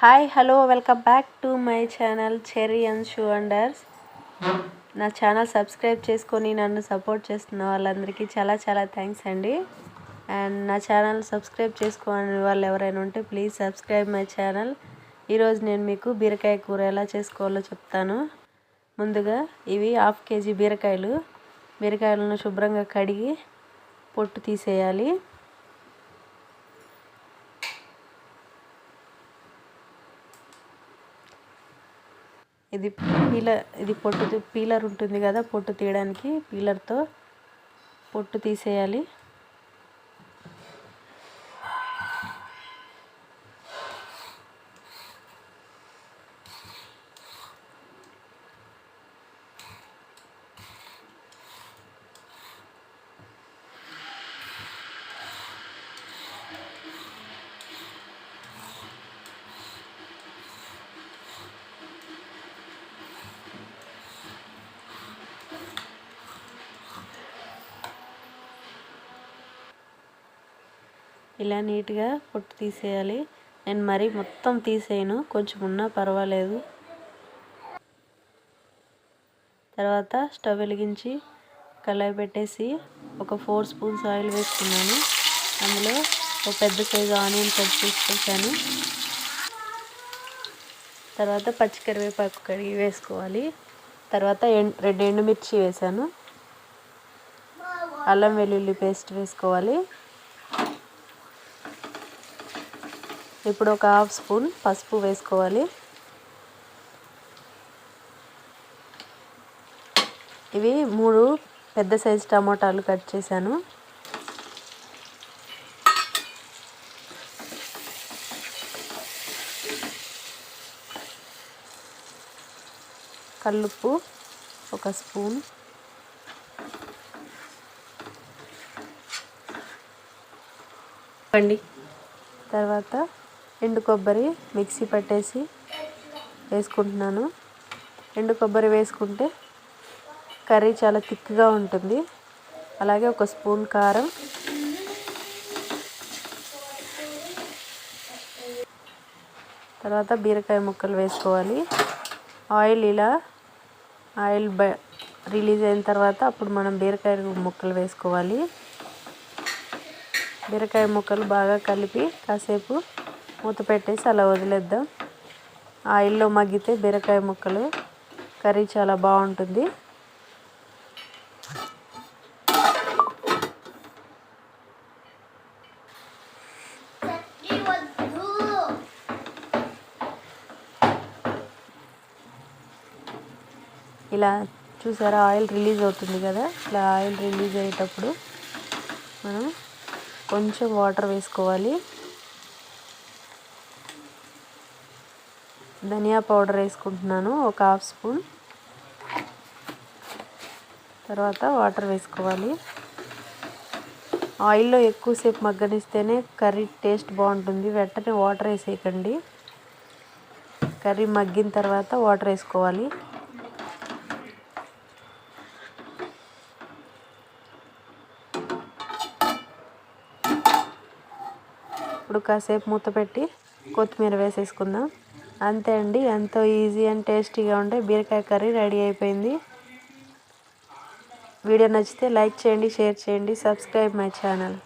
Hi hello welcome back to my channel cherry and shoe అండర్స్ నా channel subscribe చేసుకొని నన్ను support చేస్తున్న వాళ్ళందరికీ చాలా చాలా థ్యాంక్స్ అండి. అండ్ నా ఛానల్ సబ్స్క్రైబ్ చేసుకోని వాళ్ళు ఎవరైనా ఉంటే ప్లీజ్ సబ్స్క్రైబ్ మై ఛానల్ ఈరోజు నేను మీకు బీరకాయ కూర ఎలా చేసుకోవాలో చెప్తాను. ముందుగా ఇవి హాఫ్ కేజీ బీరకాయలు. బీరకాయలను శుభ్రంగా కడిగి పొట్టు తీసేయాలి. ఇది పీలర్ ఇది పొట్టు పీలర్ ఉంటుంది కదా పొట్టు తీయడానికి పీలర్తో పొట్టు తీసేయాలి. ఇలా నీట్గా పొట్టు తీసేయాలి. నేను మరీ మొత్తం తీసేయను. కొంచెం ఉన్నా పర్వాలేదు. తర్వాత స్టవ్ వెలిగించి కళాయి పెట్టేసి ఒక ఫోర్ స్పూన్స్ ఆయిల్ వేసుకున్నాను. అందులో ఒక పెద్ద సైజు ఆనియన్ కట్ చేసుకొచ్చాను. తర్వాత పచ్చికరివేపాకు కడిగి వేసుకోవాలి. తర్వాత రెండు ఎండుమిర్చి వేసాను. అల్లం వెల్లుల్లి పేస్ట్ వేసుకోవాలి. ఇప్పుడు ఒక హాఫ్ స్పూన్ పసుపు వేసుకోవాలి. ఇవి మూడు పెద్ద సైజు టమాటాలు కట్ చేశాను. కల్లుప్పు ఒక స్పూన్. తర్వాత ఎండు కొబ్బరి మిక్సీ పట్టేసి వేసుకుంటున్నాను. ఎండు కొబ్బరి వేసుకుంటే కర్రీ చాలా థిక్గా ఉంటుంది. అలాగే ఒక స్పూన్ కారం. తర్వాత బీరకాయ ముక్కలు వేసుకోవాలి. ఆయిల్ ఇలా ఆయిల్ బ రిలీజ్ అయిన తర్వాత అప్పుడు మనం బీరకాయ ముక్కలు వేసుకోవాలి. బీరకాయ ముక్కలు బాగా కలిపి కాసేపు మూత పెట్టేసి అలా వదిలేద్దాం. ఆయిల్లో మగ్గితే బీరకాయ ముక్కలు కర్రీ చాలా బాగుంటుంది. ఇలా చూసారా ఆయిల్ రిలీజ్ అవుతుంది కదా? ఇలా ఆయిల్ రిలీజ్ అయ్యేటప్పుడు మనం కొంచెం వాటర్ వేసుకోవాలి. ధనియా పౌడర్ వేసుకుంటున్నాను ఒక హాఫ్ స్పూన్. తర్వాత వాటర్ వేసుకోవాలి. ఆయిల్లో ఎక్కువసేపు మగ్గనిస్తేనే కర్రీ టేస్ట్ బాగుంటుంది. వెంటనే వాటర్ వేసేయకండి. కర్రీ మగ్గిన తర్వాత వాటర్ వేసుకోవాలి. ఇప్పుడు కాసేపు మూత పెట్టి కొత్తిమీర వేసేసుకుందాం. అంతే అండి. ఎంతో ఈజీ అండ్ టేస్టీగా ఉండే బీరకాయ కర్రీ రెడీ అయిపోయింది. వీడియో నచ్చితే లైక్ చేయండి షేర్ చేయండి సబ్స్క్రైబ్ మై ఛానల్.